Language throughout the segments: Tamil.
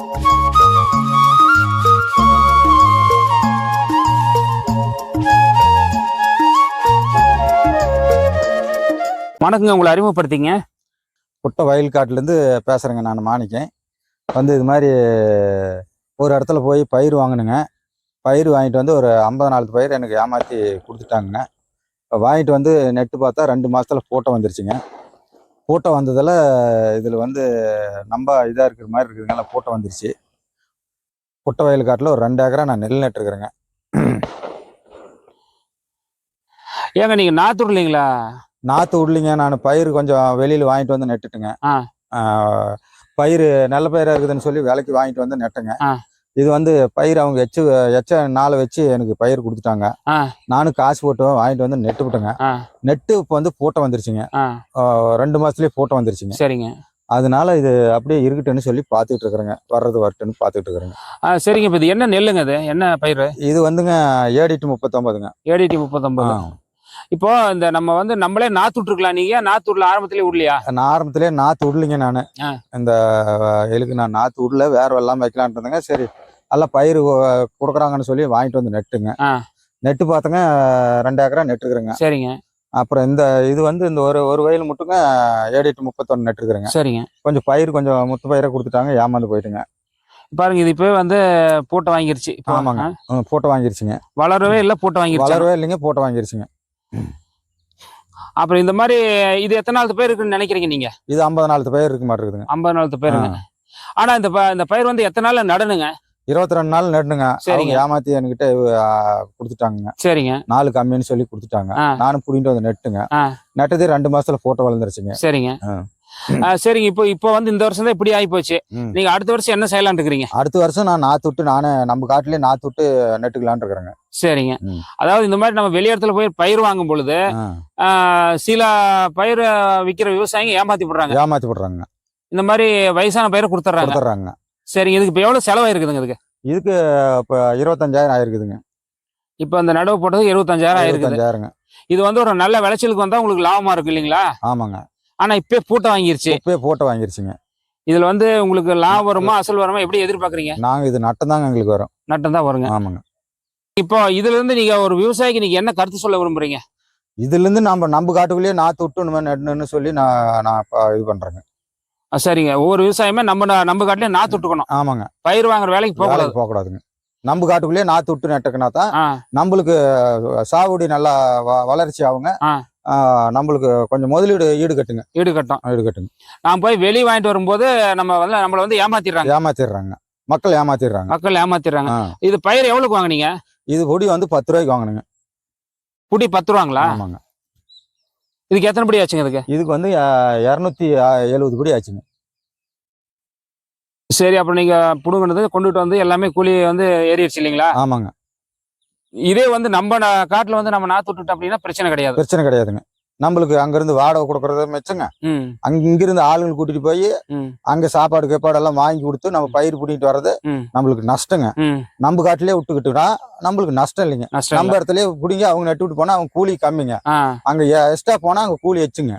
வணக்கங்க உங்களை அறிமுகப்படுத்திங்க. குட்டை வயல்காட்டிலேருந்து பேசுகிறேங்க நான் மாணிக்கேன் வந்து இது மாதிரி ஒரு இடத்துல போய் பயிர் வாங்கினுங்க. பயிர் வாங்கிட்டு வந்து ஒரு ஐம்பது நாலு பயிர் எனக்கு ஏமாற்றி கொடுத்துட்டாங்கங்க. வாங்கிட்டு வந்து நெட்டு பார்த்தா ரெண்டு மாதத்தில் ஃபோட்டோ வந்துருச்சுங்க. ஃபோட்டோ வந்ததில் இதில் வந்து நம்ம இதாக இருக்கிற மாதிரி இருக்குதுங்களா ஃபோட்டோ வந்துருச்சு. குட்டை வயல் காட்டில் ஒரு ரெண்டு ஏக்கரா நான் நெல் நட்டுருக்குறேங்க ஏங்க நீங்க நாத்தூர் இல்லைங்களா நாற்று விடலிங்க. நான் பயிர் கொஞ்சம் வெளியில் வாங்கிட்டு வந்து நட்டுட்டுங்க. பயிர் நல்ல பயிராக இருக்குதுன்னு சொல்லி விலைக்கு வாங்கிட்டு வந்து நட்டுங்க. இது வந்து பயிர் அவங்க எச்சு எச்ச நாளை வச்சு எனக்கு பயிர் கொடுத்துட்டாங்க. நானும் காசு போட்டு வாங்கிட்டு வந்து நெட்டு விட்டுங்க ஆ. நெட்டு இப்போ வந்து போட்டோ வந்துருச்சுங்க. ரெண்டு மாசத்துலயே போட்டோ வந்துருச்சுங்க. சரிங்க. அதனால இது அப்படியே இருக்கட்டுன்னு சொல்லி பார்த்துட்டு இருக்கிறேங்க. வர்றது வரட்டுன்னு பார்த்துட்டு இருக்கிறேங்க. சரிங்க. இப்போ இது என்ன நெல்லுங்க இது? என்ன பயிர்? இது வந்துங்க ஏடிட்டு முப்பத்தொன்பதுங்க ஏடிடி முப்பத்தொன்பது. இப்போ இந்த நம்ம வந்து நம்மளே நாத்து விட்டுருக்கலாம். நீங்க நாத்தூர்ல ஆரம்பத்திலே விடலையா? நான் ஆரம்பத்திலே நாற்று விடலிங்க நான். இந்த எலுக்கு நான் நாற்று விடல? வேற வைக்கலான்ட்டு இருந்தேங்க. சரி நல்லா பயிர் கொடுக்குறாங்கன்னு சொல்லி வாங்கிட்டு வந்து நட்டுங்க. நெட்டு பார்த்தங்க ரெண்டு ஏக்கரா நட்டுருக்குறேங்க. சரிங்க. அப்புறம் இந்த இது வந்து இந்த ஒரு ஒரு வயல் மட்டுங்க ஏடிட்டு முப்பத்தொன்னு நட்டுருக்குறேங்க. சரிங்க. கொஞ்சம் பயிர் கொஞ்சம் முத்து பயிரை கொடுத்துட்டாங்க ஏமாந்து போயிட்டுங்க. பாருங்க இது இப்போ வந்து பூட்டை வாங்கிருச்சு. இப்போ, ஆமாங்க. போட்டோ வாங்கிருச்சுங்க. வளரவே இல்லை பூட்டை வாங்கிருச்சு. வளரவே இல்லைங்க போட்டோ வாங்கிருச்சுங்க. அப்புறம் இந்த மாதிரி இது எத்தனை நாள் பயிர் இருக்குன்னு நினைக்கிறீங்க நீங்க? இது ஐம்பது நாலு பயிர் இருக்க மாட்டேங்குதுங்க. ஐம்பது நாள் பயிருங்க ஆனா இந்த இந்த பயிர் வந்து எத்தனை நாள்ல நடணுங்க? இருபத்தி ரெண்டு நாள் நட்டுங்க சரிங்க. ஏமாத்தி என்கிட்ட கொடுத்துட்டாங்க. சரிங்க. நாலு கம்மின்னு சொல்லி கொடுத்துட்டாங்க. நானும் புடிங்கிட்டு வந்து நட்டுங்க. நட்டதே ரெண்டு மாசத்துல போட்டோ வளர்ந்துருச்சுங்க. சரிங்க. சரிங்க. இப்போ இப்போ வந்து இந்த வருஷம் தான் இப்படி ஆகி போச்சு. நீங்க அடுத்த வருஷம் என்ன செய்யலாம்னு இருக்கிறீங்க அடுத்த வருஷம் நான் நாத்து விட்டு நானே நம்ம காட்டுலயே நாத்து விட்டு நட்டுக்கலான்னு இருக்கிறேங்க சரிங்க. அதாவது இந்த மாதிரி நம்ம வெளியிடத்துல போய் பயிர் வாங்கும் பொழுது சில பயிர் விக்கிற விவசாயிங்க ஏமாத்தி போடுறாங்க. ஏமாத்தி விடுறாங்க இந்த மாதிரி வயசான பயிரை கொடுத்துட்றாங்க. கொடுத்துட்றாங்க. சரிங்க. இதுக்கு இப்போ எவ்வளவு செலவாயிருக்குதுங்க இதுக்கு? இதுக்கு இப்ப இருபத்தஞ்சாயிரம் ஆயிருக்குதுங்க. இப்போ இந்த நடவு போட்டது இருபத்தஞ்சாயிரம் ஆயிருக்குது. இது வந்து ஒரு நல்ல விளைச்சலுக்கு வந்தா உங்களுக்கு லாபமா இருக்கு இல்லைங்களா? ஆமாங்க. ஆனா இப்பே பூட்டை வாங்கிருச்சு. இப்பயே போட்டோ வாங்கிருச்சுங்க. இதுல வந்து உங்களுக்கு லாபம் வருமா அசல் வருமா எப்படி எதிர்பார்க்கறீங்க? நாங்க இது நட்டம் எங்களுக்கு வரும். நட்டம் தான் வருங்க. ஆமாங்க. இப்போ இதுல இருந்து நீங்க ஒரு விவசாயிக்கு நீங்க என்ன கருத்து சொல்ல விரும்புறீங்க? இதுல இருந்து நம்ம நம்ம காட்டுக்குள்ளேயே நாத்து விட்டு நம்ம நடணும்னு சொல்லி நான் நான் இப்ப இது பண்றேங்க. ஆ, சரிங்க. ஒவ்வொரு விவசாயமே நம்ம ந- நம்ம காட்டிலே நாத்து விட்டுக்கணும் ஆமாங்க. பயிர் வாங்குற வேலைக்கு போக கூடாது வேலைக்கு போக கூடாதுங்க நம்ம காட்டுக்குள்ளேயே நாத்து விட்டு நட்டுக்கினா தான் ஆ. நம்மளுக்கு சாகுடி நல்லா வ- வளர்ச்சி ஆகுங்க. ஆ. நம்மளுக்கு கொஞ்சம் முதலீடு ஈடு கட்டுங்க. ஈடு கட்டம். ஈடு கட்டுங்க. நான் போய் வெளியே வாங்கிட்டு வரும்போது நம்ம வந்து நம்மள வந்து ஏமாத்திடுறாங்க. ஏமாத்திடுறாங்க. மக்கள் ஏமாத்திடுறாங்க. மக்கள் ஏமாத்திடுறாங்க. இது பயிர் எவ்வளவுக்கு வாங்குனீங்க? இது பொடி வந்து பத்து ரூபாய்க்கு வாங்கணுங்க புடி பத்து ரூபாங்களா? ஆமாங்க. இதுக்கு எத்தனை படி ஆச்சுங்க இதுக்கு? இதுக்கு வந்து இரநூத்தி எழுபது படி ஆச்சுங்க. சரி அப்புறம் நீங்க புடுங்கினது கொண்டுட்டு வந்து எல்லாமே கூலி வந்து ஏறிடுச்சு இல்லைங்களா? ஆமாங்க. இதே வந்து நம்ம காட்டுல வந்து நம்ம நாத்து விட்டுட்டோம் அப்படின்னா பிரச்சனை கிடையாது. பிரச்சனை கிடையாதுங்க. நம்மளுக்கு அங்கிருந்து வாடகை கொடுக்கறது மிச்சங்க. அங்க இங்கிருந்து ஆளுங்க கூட்டிட்டு போய் அங்க சாப்பாடு கீப்பாடு எல்லாம் வாங்கி கொடுத்து நம்ம பயிர் பிடிக்கிட்டு வர்றது நம்மளுக்கு நஷ்டங்க. நம்ம காட்டிலே விட்டுக்கிட்டோம்னா நம்மளுக்கு நஷ்டம் இல்லைங்க. நம்ம. இடத்துலயே பிடிங்க அவங்க நட்டு விட்டு போனா அவங்க கூலி கம்மிங்க. அங்க எக்ஸ்ட்ரா போனா அங்க கூலி வச்சுங்க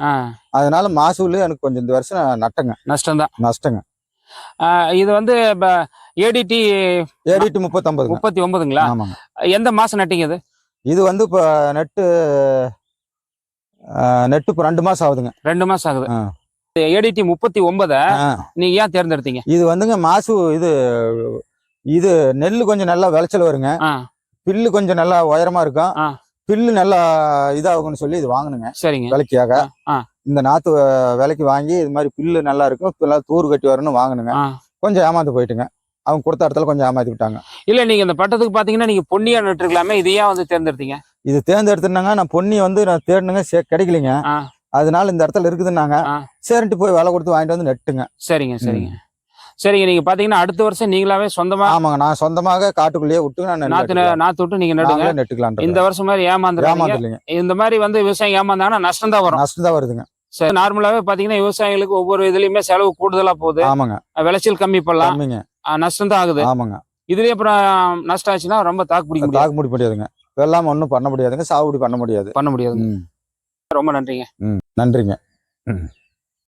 அதனால மாசூல் எனக்கு கொஞ்சம் இந்த வருஷம் நட்டங்க. நஷ்டம் தான். நஷ்டங்க. இது வந்து ஏடிடி ஏடிட்டு முப்பத்தொன்பதுங்க முப்பத்தி ஒன்பதுங்களா ஆமாங்க. எந்த மாசம் நட்டீங்க இது? இது வந்து இப்போ நெட்டு நெட்டு இப்போ ரெண்டு மாசம் ஆகுதுங்க. ரெண்டு மாசம் ஆகுது. ஏடிடி முப்பத்தி ஒன்பத ஆ. நீங்க ஏன் தேர்ந்தெடுத்தீங்க? இது வந்துங்க மாசு இது இது நெல் கொஞ்சம் நல்லா விளைச்சல் வருங்க. பில்லு கொஞ்சம் நல்லா உயரமா இருக்கும். பில்லு நல்லா இதாகும்னு சொல்லி இது வாங்கணுங்க சரிங்க. விலைக்காக. இந்த நாத்து அஹ், விலைக்கு வாங்கி இது மாதிரி பில்லு நல்லா இருக்கும். நல்லா தூர் கட்டி வரணும்னு வாங்கணுங்க ஆ. கொஞ்சம் ஏமாந்து போயிட்டுங்க. அவங்க கொடுத்த இடத்துல கொஞ்சம் ஏமாத்தி விட்டாங்க. இல்ல நீங்க இந்த பட்டத்துக்கு பாத்தீங்கன்னா நீங்க பொன்னியா நட்டுருக்கலாமே இது ஏன் வந்து தேர்ந்தெடுத்தீங்க? இது தேர்ந்தெடுத்துனாங்க நான் பொன்னி வந்து நான் தேடினுங்க சே கிடைக்கலைங்க. அதனால இந்த இடத்துல இருக்குதுன்னாங்க. சரின்ட்டு போய் விலை கொடுத்து வாங்கிட்டு வந்து நட்டுங்க. சரிங்க சரிங்க. சரிங்க நீங்க பாத்தீங்கன்னா அடுத்த வருஷம் நீங்களாவே சொந்தமா ஆமாங்க நான் சொந்தமாக காட்டுக்குள்ளேயே விட்டு நான் நாத்து. நாத்து விட்டு நீங்க நடுங்க. நாங்களே நட்டுக்கலாம் இந்த வருஷம் மாதிரி ஏமாந்துலீங்க இந்த மாதிரி வந்து விவசாயம் ஏமாந்தாங்கன்னா நஷ்டம் தான் வரும். நஷ்டம் தான் வருதுங்க. சரி நார்மலாவே பாத்தீங்கன்னா விவசாயிகளுக்கு ஒவ்வொரு இதுலயுமே செலவு கூடுதலா போகுது. ஆமாங்க. விளைச்சல் கம்மி பண்ணலாம். நஷ்டம் தான் ஆகுது. ஆமாங்க. இதுலயே அப்புறம் நஷ்டம் ஆச்சுன்னா ரொம்ப தாக்கு பிடிக்க முடியாது. தாக்கு முடி முடியாதுங்க. வெள்ளாம ஒன்றும் பண்ண முடியாதுங்க. சாகுபடி பண்ண முடியாது. பண்ண முடியாது ரொம்ப நன்றிங்க. நன்றிங்க.